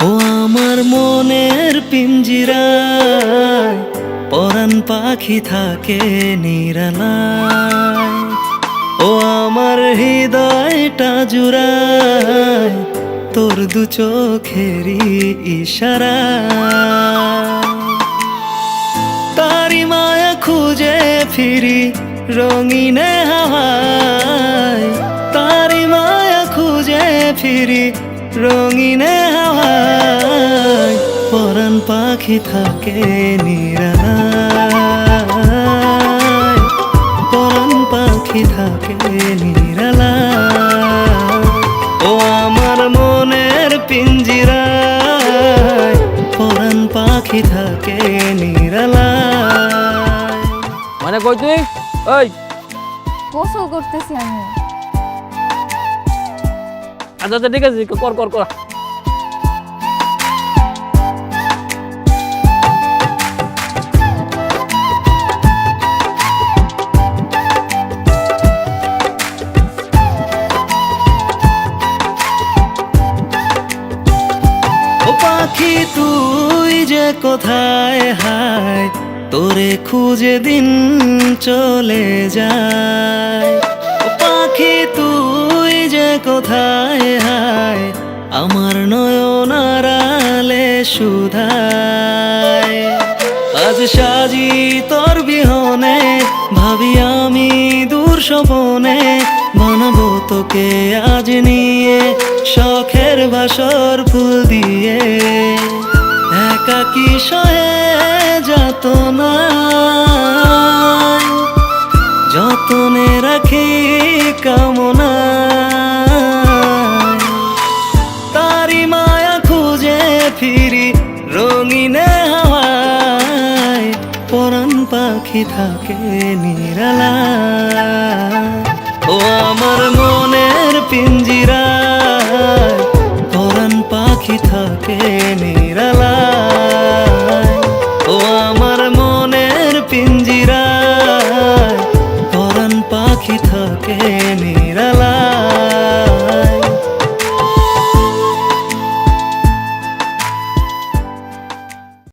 আমার মনের পিঞ্জিরায় পরাণ পাখি থাকে নিরালায়। ও আমার হৃদয়টা জুড়ায়, তোর দু চোখেরই ইশারা তারি মায়া খুঁজে ফিরি রঙিনে হাওয়ায়। তারি মায়া খুঁজে ফিরি রঙিনে হাওয়ায়। পরাণ পাখি থাকে নিরালায়। পিঞ্জিরায় পরাণ পাখি থাকে নিরালায়। মানে কই তুই? ওই। গোসল করতেছি আমি। আচ্ছা আচ্ছা ঠিক আছে কর কর কর। পাখি তুই যে কোথায় হায়, তোরে খুঁজে দিন চলে যায়। পাখি তুই যে কোথায় হায়, আমার নয়নারালে সুধায়। আজ সাজি তোর বিহনে, ভাবি আমি দূর স্বপনে, বানাবো তোকে আজ নিয়ে শখের বাসর ফুল দিয়ে একাকি সয়ে যত না? যতনে রাখি কামনা। তারি মায়া খুঁজে ফিরি রঙিনে হাওয়ায়। পরাণ পাখি থাকে নিরালা ও আমার মনের ಇರಲಾ